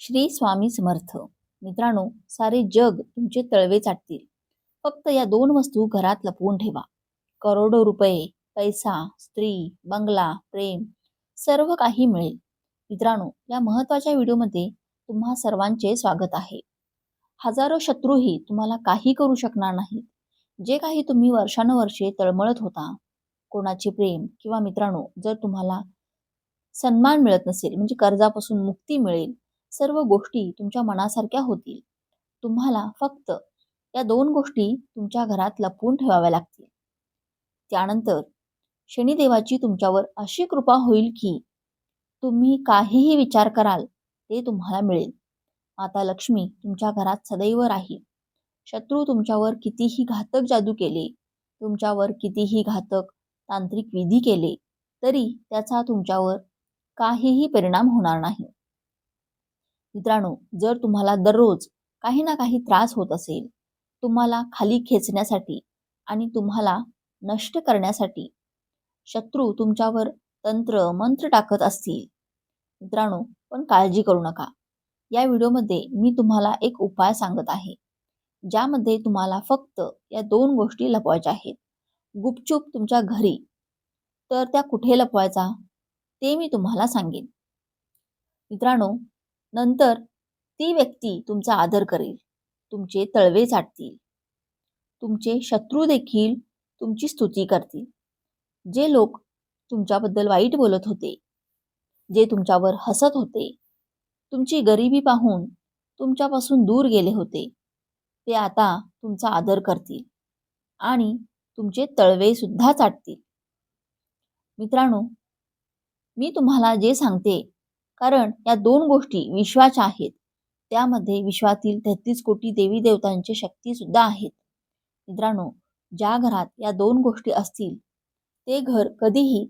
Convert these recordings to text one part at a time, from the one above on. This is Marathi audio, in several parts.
श्री स्वामी समर्थ. मित्रांनो सारे जग तुमचे तळवे चाटतील. फक्त या दोन वस्तू घरात लपवून ठेवा. करोडो रुपये पैसा स्त्री बंगला प्रेम सर्व काही मिळेल. मित्रांनो या महत्त्वाच्या व्हिडिओमध्ये तुम्हा सर्वांचे स्वागत आहे. हजारो शत्रूही तुम्हाला काही करू शकणार नाहीत. जे काही तुम्ही वर्षानुवर्षे तळमळत होता कोणाचे प्रेम किंवा मित्रांनो जर तुम्हाला सन्मान मिळत नसेल म्हणजे कर्जापासून मुक्ती मिळेल सर्व गोष्टी तुमच्या मनासारख्या होतील. तुम्हाला फक्त या दोन गोष्टी तुमच्या घरात लपवून ठेवाव्या लागतील. त्यानंतर शनिदेवाची तुमच्यावर अशी कृपा होईल की तुम्ही काहीही विचार कराल ते तुम्हाला मिळेल. माता लक्ष्मी तुमच्या घरात सदैव राहील. शत्रू तुमच्यावर कितीही घातक जादू केले तुमच्यावर कितीही घातक तांत्रिक विधी केले तरी त्याचा तुमच्यावर काहीही परिणाम होणार नाही. मित्रांनो जर तुम्हाला दररोज काही ना काही त्रास होत असेल तुम्हाला खाली खेचण्यासाठी आणि तुम्हाला नष्ट करण्यासाठी शत्रू तुमच्यावर तंत्र मंत्र टाकत असतील मित्रांनो पण काळजी करू नका. या व्हिडिओमध्ये मी तुम्हाला एक उपाय सांगत आहे ज्यामध्ये तुम्हाला फक्त या दोन गोष्टी लपवायच्या आहेत. गुपचूप तुमच्या घरी तर त्या कुठे लपवायचा ते मी तुम्हाला सांगेन. मित्रांनो नंतर ती व्यक्ती तुमचा आदर करेल. तुमचे तळवे चाटतील. तुमचे शत्रू देखील तुमची स्तुती करतील. जे लोक तुमच्याबद्दल वाईट बोलत होते जे तुमच्यावर हसत होते तुमची गरिबी पाहून तुमच्यापासून दूर गेले होते ते आता तुमचा आदर करतील आणि तुमचे तळवे सुद्धा चाटतील. मित्रांनो मी तुम्हाला जे सांगते कारण या दोन गोष्टी विश्वाच्या आहेत. त्यामध्ये विश्वातील तेहतीस कोटी देवी देवतांची शक्ती सुद्धा आहेत. मित्रांनो ज्या घरात या दोन गोष्टी असतील ते घर कधीही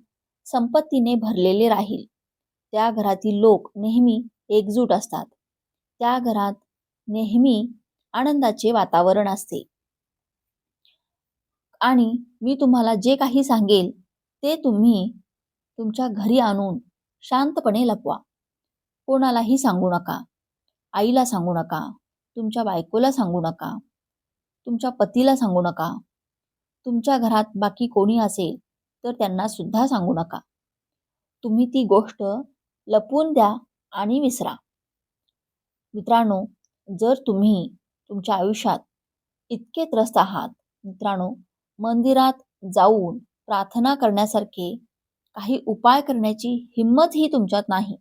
संपत्तीने भरलेले राहील. त्या घरातील लोक नेहमी एकजूट असतात. त्या घरात नेहमी आनंदाचे वातावरण असते. आणि मी तुम्हाला जे काही सांगेल ते तुम्ही तुमच्या घरी आणून शांतपणे लपवा. कोणालाही सांगू नका. आईला सांगू नका. तुमच्या बायकोला सांगू नका. तुमच्या पतीला सांगू नका. तुमच्या घरात बाकी कोणी असेल तर त्यांना सुद्धा सांगू नका. तुम्ही ती गोष्ट लपवून द्या आणि विसरा. मित्रांनो जर तुम्ही तुमच्या आयुष्यात इतके त्रस्त आहात मित्रांनो मंदिरात जाऊन प्रार्थना करण्यासारखे काही उपाय करण्याची हिंमतही तुमच्यात नाही.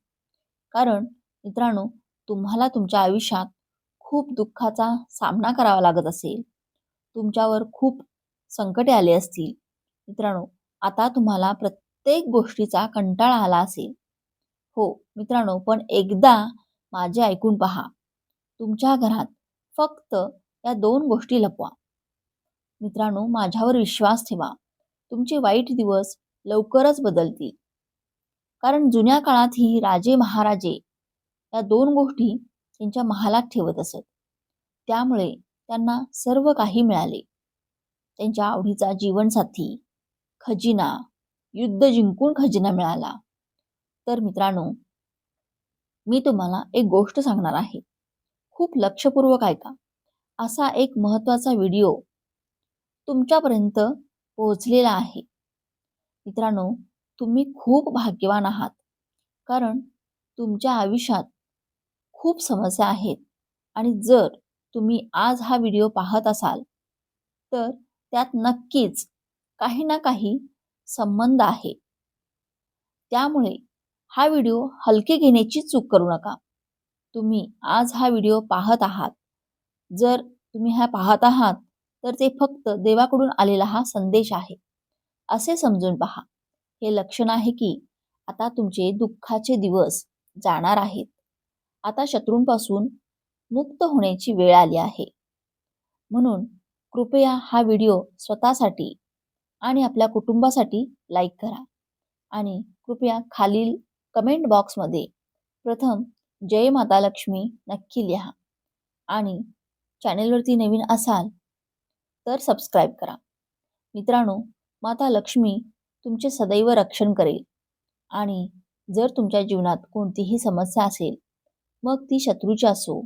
कारण मित्रांनो तुम्हाला तुमच्या आयुष्यात खूप दुःखाचा सामना करावा लागत असेल. तुमच्यावर खूप संकटे आले असतील. मित्रांनो आता तुम्हाला प्रत्येक गोष्टीचा कंटाळा आला असेल. हो मित्रांनो पण एकदा माझे ऐकून पहा. तुमच्या घरात फक्त या दोन गोष्टी लपवा. मित्रांनो माझ्यावर विश्वास ठेवा. तुमचे वाईट दिवस लवकरच बदलतील. कारण जुन्या काळातही राजे महाराजे या दोन गोष्टी त्यांच्या महालात ठेवत असत. त्यामुळे त्यांना सर्व काही मिळाले. त्यांच्या आवडीचा जीवनसाथी खजिना युद्ध जिंकून खजिना मिळाला. तर मित्रांनो मी तुम्हाला एक गोष्ट सांगणार आहे. खूप लक्षपूर्वक ऐका. असा एक महत्त्वाचा व्हिडिओ तुमच्यापर्यंत पोहोचलेला आहे. मित्रांनो तुम्ही खूप भाग्यवान आहात. कारण तुमच्या आयुष्यात खूप समस्या आहेत. आणि जर तुम्ही आज हा व्हिडिओ पाहत असाल तर त्यात नक्कीच काही ना काही संबंध आहे. त्यामुळे हा व्हिडिओ हलके घेण्याची चूक करू नका. तुम्ही आज हा व्हिडिओ पाहत आहात. जर तुम्ही हा पाहत आहात तर ते फक्त देवाकडून आलेला हा संदेश आहे. असे समजून पहा. हे लक्षण आहे की आता तुमचे दुःखाचे दिवस जाणार आहेत. आता शत्रूंपासून मुक्त होण्याची वेळ आली आहे. म्हणून कृपया हा व्हिडिओ स्वतःसाठी आणि आपल्या कुटुंबासाठी लाईक करा आणि कृपया खालील कमेंट बॉक्समध्ये प्रथम जय माता लक्ष्मी नक्की लिहा आणि चॅनेलवरती नवीन असाल तर सबस्क्राईब करा. मित्रांनो माता लक्ष्मी तुमचे सदैव रक्षण करेल. आणि जर तुमच्या जीवनात कोणतीही समस्या असेल मग ती शत्रूची असो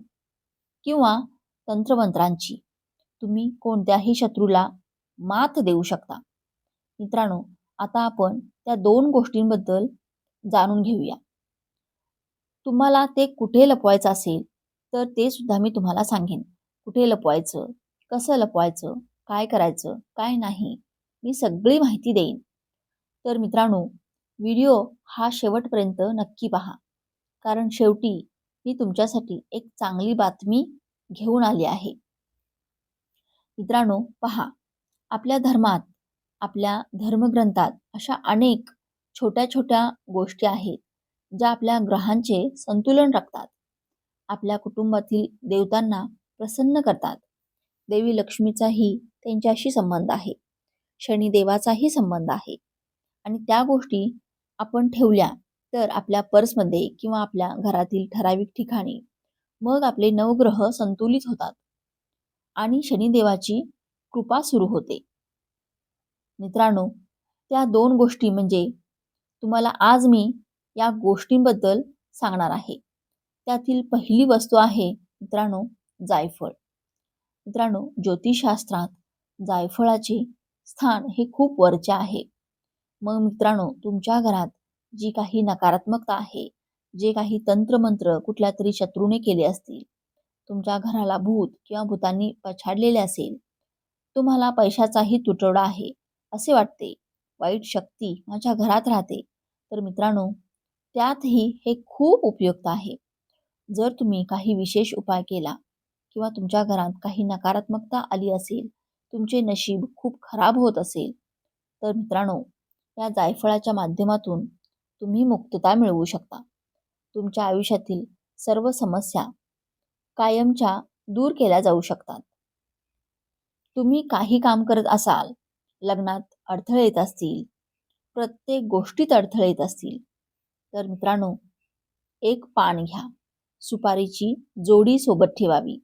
किंवा तंत्रमंत्रांची. तुम्ही कोणत्याही शत्रूला मात देऊ शकता. मित्रांनो आता आपण त्या दोन गोष्टींबद्दल जाणून घेऊया. तुम्हाला ते कुठे लपवायचं असेल तर ते सुद्धा मी तुम्हाला सांगेन. कुठे लपवायचं कसं लपवायचं काय करायचं काय नाही मी सगळी माहिती देईन. तर मित्रांनो व्हिडिओ हा शेवटपर्यंत नक्की पहा. कारण शेवटी मी तुमच्यासाठी एक चांगली बातमी घेऊन आली आहे. मित्रांनो पहा. आपल्या धर्मात आपल्या धर्मग्रंथात अशा अनेक छोट्या छोट्या गोष्टी आहेत ज्या आपल्या ग्रहांचे संतुलन राखतात. आपल्या कुटुंबातील देवतांना प्रसन्न करतात. देवी लक्ष्मीचाही त्यांच्याशी संबंध आहे. शनिदेवाचाही संबंध आहे. आणि त्या गोष्टी आपण ठेवल्या तर आपल्या पर्समध्ये किंवा आपल्या घरातील ठराविक ठिकाणी मग आपले नवग्रह संतुलित होतात आणि शनिदेवाची कृपा सुरू होते. मित्रांनो त्या दोन गोष्टी म्हणजे तुम्हाला आज मी या गोष्टींबद्दल सांगणार आहे. त्यातील पहिली वस्तू आहे मित्रांनो जायफळ. मित्रांनो ज्योतिषशास्त्रात जायफळाचे स्थान हे खूप वरचे आहे. मग मित्रांनो तुमच्या घरात जी काही नकारात्मकता आहे जे काही तंत्रमंत्र कुठल्या तरी शत्रूने केले असतील तुमच्या घराला भूत किंवा भूतांनी पछाडलेले असेल तुम्हाला पैशाचाही तुटवडा आहे असे वाटते वाईट शक्ती माझ्या घरात राहते तर मित्रांनो त्यातही हे खूप उपयुक्त आहे. जर तुम्ही काही विशेष उपाय केला किंवा तुमच्या घरात काही नकारात्मकता आली असेल तुमचे नशीब खूप खराब होत असेल तर मित्रांनो या जायफळाच्या माध्यमातून तुम्ही मुक्तता मिळवू शकता. तुमच्या आयुष्यातील सर्व समस्या कायमच्या दूर केल्या जाऊ शकतात. तुम्ही काही काम करत असाल लग्नात अडथळे येत असतील प्रत्येक गोष्टीत अडथळे येत असतील तर मित्रांनो एक पान घ्या. सुपारीची जोडी सोबत ठेवावी.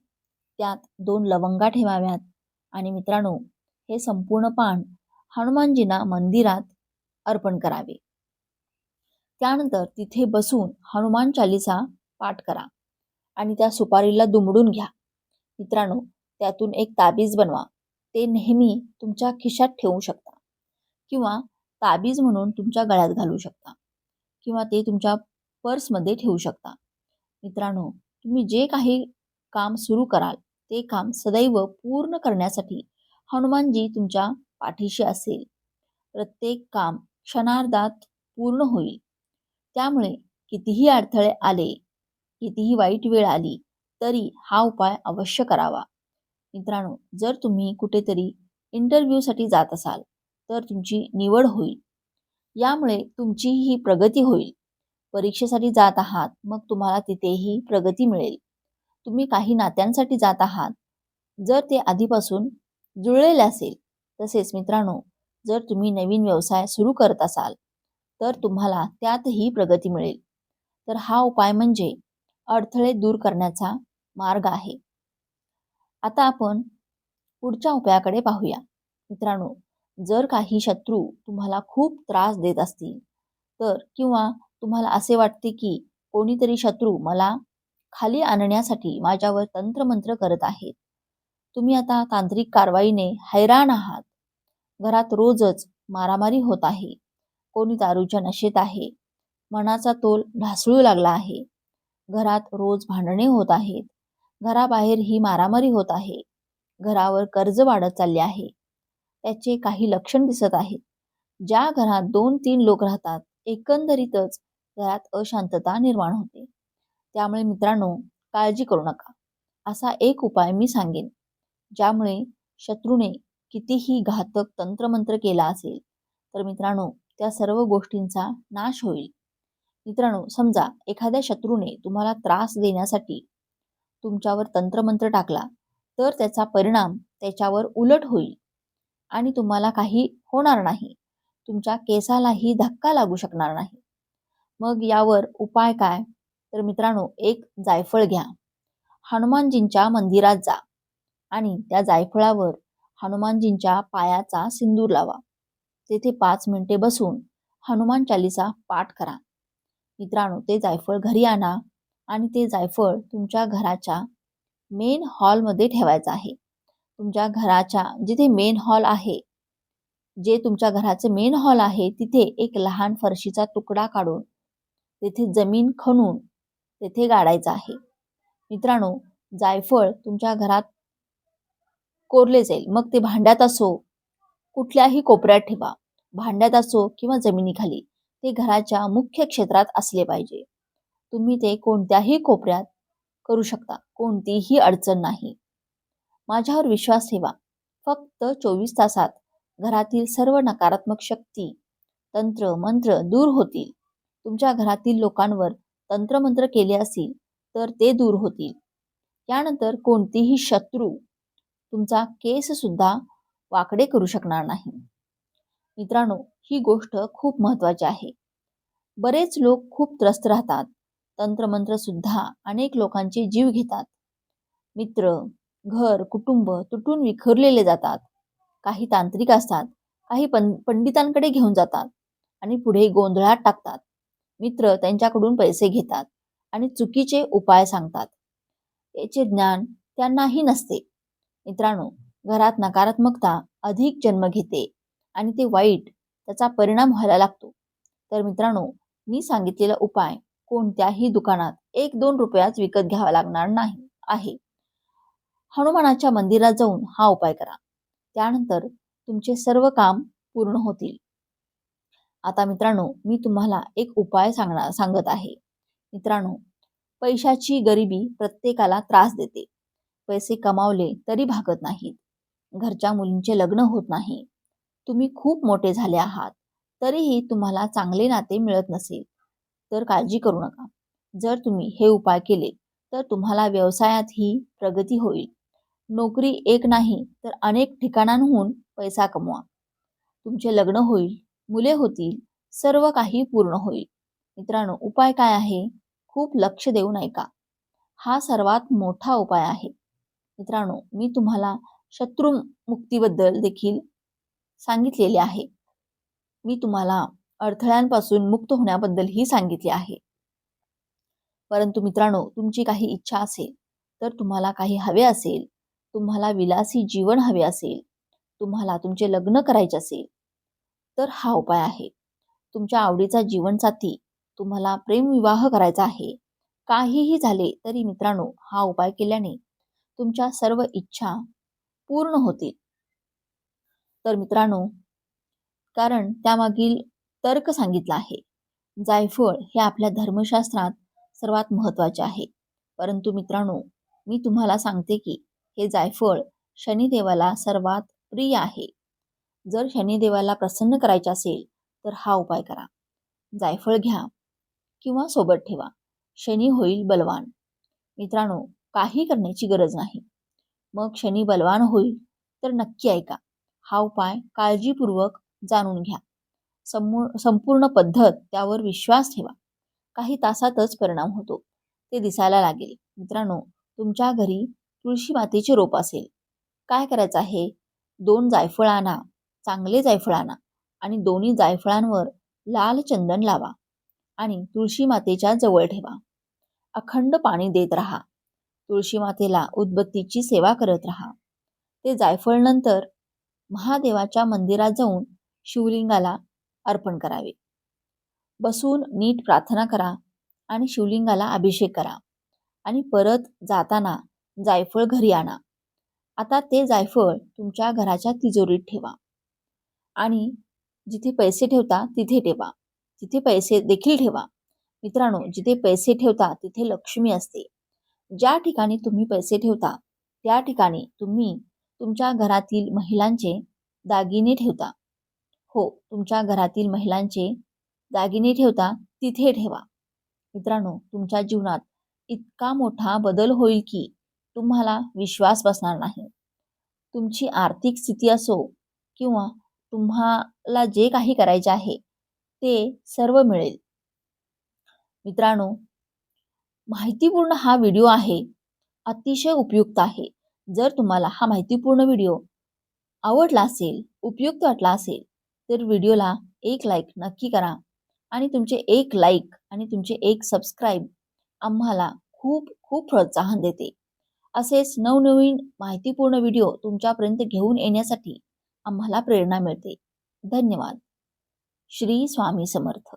त्यात दोन लवंगा ठेवाव्यात. आणि मित्रांनो हे संपूर्ण पान हनुमानजींना मंदिरात अर्पण करावे. त्यानंतर तिथे बसून हनुमान चालीसा पाठ करा आणि त्या सुपारीला दुमडून घ्या. मित्रांनो त्यातून एक ताबीज बनवा. ते नेहमी तुमच्या खिशात ठेवू शकता किंवा ताबीज म्हणून तुमच्या गळ्यात घालू शकता किंवा ते तुमच्या पर्समध्ये ठेवू शकता. मित्रांनो तुम्ही जे काही काम सुरू कराल ते काम सदैव पूर्ण करण्यासाठी हनुमानजी तुमच्या पाठीशी असेल. प्रत्येक काम क्षणार्धात पूर्ण होईल. त्यामुळे कितीही अडथळे आले कितीही वाईट वेळ आली तरी हा उपाय अवश्य करावा. मित्रांनो जर तुम्ही कुठेतरी इंटरव्ह्यूसाठी जात असाल तर तुमची निवड होईल. यामुळे तुमची ही प्रगती होईल. परीक्षेसाठी जात आहात मग तुम्हाला तिथेही प्रगती मिळेल. तुम्ही काही नात्यांसाठी जात आहात. जर ते आधीपासून जुळलेले असेल तसेच मित्रांनो जर तुम्ही नवीन व्यवसाय सुरू करत असाल तर तुम्हाला त्यातही प्रगती मिळेल. तर हा उपाय म्हणजे अडथळे दूर करण्याचा मार्ग आहे. आता आपण पुढच्या उपायाकडे पाहूया. मित्रांनो जर काही शत्रू तुम्हाला खूप त्रास देत असतील तर किंवा तुम्हाला असे वाटते की कोणीतरी शत्रू मला खाली आणण्यासाठी माझ्यावर तंत्रमंत्र करत आहेत तुम्ही आता तांत्रिक कारवाईने हैराण आहात. घरात रोजच मारामारी होत आहे. कोणी दारूच्या नशेत आहे. मनाचा तोल ढासळू लागला आहे. घरात रोज भांडणे होत आहेत. घराबाहेर ही मारामारी होत आहे. घरावर कर्ज वाढत चालले आहे. त्याचे काही लक्षण दिसत आहेत. ज्या घरात दोन तीन लोक राहतात एकंदरीतच घरात अशांतता निर्माण होते. त्यामुळे मित्रांनो काळजी करू नका. असा एक उपाय मी सांगेन ज्यामुळे शत्रूने कितीही घातक तंत्रमंत्र केला असेल तर मित्रांनो त्या सर्व गोष्टींचा नाश होईल. मित्रांनो समजा एखाद्या शत्रूने तुम्हाला त्रास देण्यासाठी तुमच्यावर तंत्रमंत्र टाकला तर त्याचा परिणाम त्याच्यावर उलट होईल आणि तुम्हाला काही होणार नाही. तुमच्या केसालाही धक्का लागू शकणार नाही. मग यावर उपाय काय? तर मित्रांनो एक जायफळ घ्या. हनुमानजींच्या मंदिरात जा आणि त्या जायफळावर हनुमानजींच्या पायाचा सिंदूर लावा. तेथे पाच मिनिटे बसून हनुमान चालीसा पाठ करा. मित्रांनो ते जायफळ घरी आणा आणि ते जायफळ तुमच्या घराच्या मेन हॉलमध्ये ठेवायचं आहे. तुमच्या घराच्या जिथे मेन हॉल आहे जे तुमच्या घराचं मेन हॉल आहे तिथे एक लहान फरशीचा तुकडा काढून तेथे जमीन खणून तेथे गाडायचं आहे. मित्रांनो जायफळ तुमच्या घरात कोरले जाईल. मग ते भांड्यात असो कुठल्याही कोपऱ्यात ठेवा. भांड्यात असो किंवा जमिनीखाली ते घराच्या मुख्य क्षेत्रात असले पाहिजे. तुम्ही ते कोणत्याही कोपऱ्यात करू शकता. कोणतीही अडचण नाही. माझ्यावर विश्वास ठेवा. फक्त चोवीस तासात घरातील सर्व नकारात्मक शक्ती तंत्र मंत्र दूर होतील. तुमच्या घरातील लोकांवर तंत्रमंत्र केले असतील तर ते दूर होतील. त्यानंतर कोणतीही शत्रू तुमचा केस सुद्धा वाकडे करू शकणार नाही. मित्रांनो ही गोष्ट खूप महत्वाची आहे. बरेच लोक खूप त्रस्त राहतात. तंत्रमंत्र सुद्धा अनेक लोकांचे जीव घेतात. मित्र घर कुटुंब तुटून विखरलेले जातात. काही तांत्रिक असतात काही पं पंडितांकडे घेऊन जातात आणि पुढे गोंधळात टाकतात. मित्र त्यांच्याकडून पैसे घेतात आणि चुकीचे उपाय सांगतात. याचे ज्ञान त्यांनाही नसते. मित्रांनो घरात नकारात्मकता अधिक जन्म घेते आणि ते वाईट त्याचा परिणाम व्हायला लागतो. तर मित्रांनो मी सांगितलेला उपाय कोणत्याही दुकानात एक दोन रुपयात विकत घ्यावा लागणार नाही आहे. हनुमानाच्या मंदिरात जाऊन हा उपाय करा. त्यानंतर तुमचे सर्व काम पूर्ण होतील. आता मित्रांनो मी तुम्हाला एक उपाय सांगणार सांगत आहे. मित्रांनो पैशाची गरिबी प्रत्येकाला त्रास देते. पैसे कमावले तरी भागत नाहीत. घरच्या मुलींचे लग्न होत नाही. तुम्ही खूप मोठे झाले आहात. तरीही तुम्हाला चांगले नाते मिळत नसेल. तर काळजी करू नका. जर तुम्ही हे उपाय केले तर तुम्हाला व्यवसायातही प्रगती होईल. नोकरी एक नाही तर अनेक ठिकाणांहून पैसा कमवा. तुमचे लग्न होईल मुले होतील सर्व काही पूर्ण होईल. मित्रांनो उपाय काय आहे? खूप लक्ष देऊन ऐका. हा सर्वात मोठा उपाय आहे. मित्रांनो मी तुम्हाला शत्रू मुक्तीबद्दल देखील सांगितलेले आहे. मी तुम्हाला अडथळ्यांपासून मुक्त होण्याबद्दलही सांगितले आहे. परंतु मित्रांनो तुमची काही इच्छा असेल तर तुम्हाला काही हवे असेल तुम्हाला विलासी जीवन हवे असेल तुम्हाला तुमचे लग्न करायचे असेल तर हा उपाय आहे. तुमच्या आवडीचा जीवनसाथी तुम्हाला प्रेमविवाह करायचा आहे. काहीही झाले तरी मित्रांनो हा उपाय केल्याने तुमच्या सर्व इच्छा पूर्ण होतील. तर मित्रांनो कारण त्यामागील तर्क सांगितला आहे. जायफळ हे आपल्या धर्मशास्त्रात सर्वात महत्त्वाचे आहे. परंतु मित्रांनो मी तुम्हाला सांगते की हे जायफळ शनिदेवाला सर्वात प्रिय आहे. जर शनिदेवाला प्रसन्न करायचे असेल तर हा उपाय करा. जायफळ घ्या किंवा सोबत ठेवा. शनी होईल बलवान. मित्रांनो काही करण्याची गरज नाही. मग शनी बलवान होईल तर नक्की ऐका. हा उपाय काळजीपूर्वक जाणून घ्या. समू संपूर्ण पद्धत त्यावर विश्वास ठेवा. काही तासातच परिणाम होतो. ते दिसायला लागेल. मित्रांनो तुमच्या घरी तुळशी मातेचे रोप असेल. काय करायचं आहे? दोन जायफळ आणा चांगले जायफळ आणा आणि दोन्ही जायफळांवर लाल चंदन लावा आणि तुळशी मातेच्या जवळ ठेवा. अखंड पाणी देत राहा. तुळशी मातेला उदबत्तीची सेवा करत राहा. ते जायफळ नंतर महादेवाच्या मंदिरात जाऊन शिवलिंगाला अर्पण करावे. बसून नीट प्रार्थना करा आणि शिवलिंगाला अभिषेक करा आणि परत जाताना जायफळ घरी आणा. आता ते जायफळ तुमच्या घराच्या तिजोरीत ठेवा आणि जिथे पैसे ठेवता तिथे ठेवा. तिथे पैसे देखील ठेवा. मित्रांनो जिथे पैसे ठेवता तिथे लक्ष्मी असते. ज्या ठिकाणी तुम्ही पैसे ठेवता त्या ठिकाणी तुम्ही तुमच्या घरातील महिलांचे दागिने ठेवता. हो तुमच्या घरातील महिलांचे दागिने ठेवता तिथे ठेवा. मित्रांनो तुमच्या जीवनात इतका मोठा बदल होईल की तुम्हाला विश्वास बसणार नाही. तुमची आर्थिक स्थिती असो किंवा तुम्हाला जे काही करायचे आहे ते सर्व मिळेल. मित्रांनो माहितीपूर्ण हा व्हिडिओ आहे अतिशय उपयुक्त आहे. जर तुम्हाला हा माहितीपूर्ण व्हिडिओ आवडला असेल उपयुक्त वाटला असेल तर व्हिडिओला एक लाईक नक्की करा आणि तुमचे एक लाईक आणि तुमचे एक सबस्क्राईब आम्हाला खूप खूप प्रोत्साहन देते. असेच नवनवीन माहितीपूर्ण व्हिडिओ तुमच्यापर्यंत घेऊन येण्यासाठी आम्हाला प्रेरणा मिळते. धन्यवाद. श्री स्वामी समर्थ.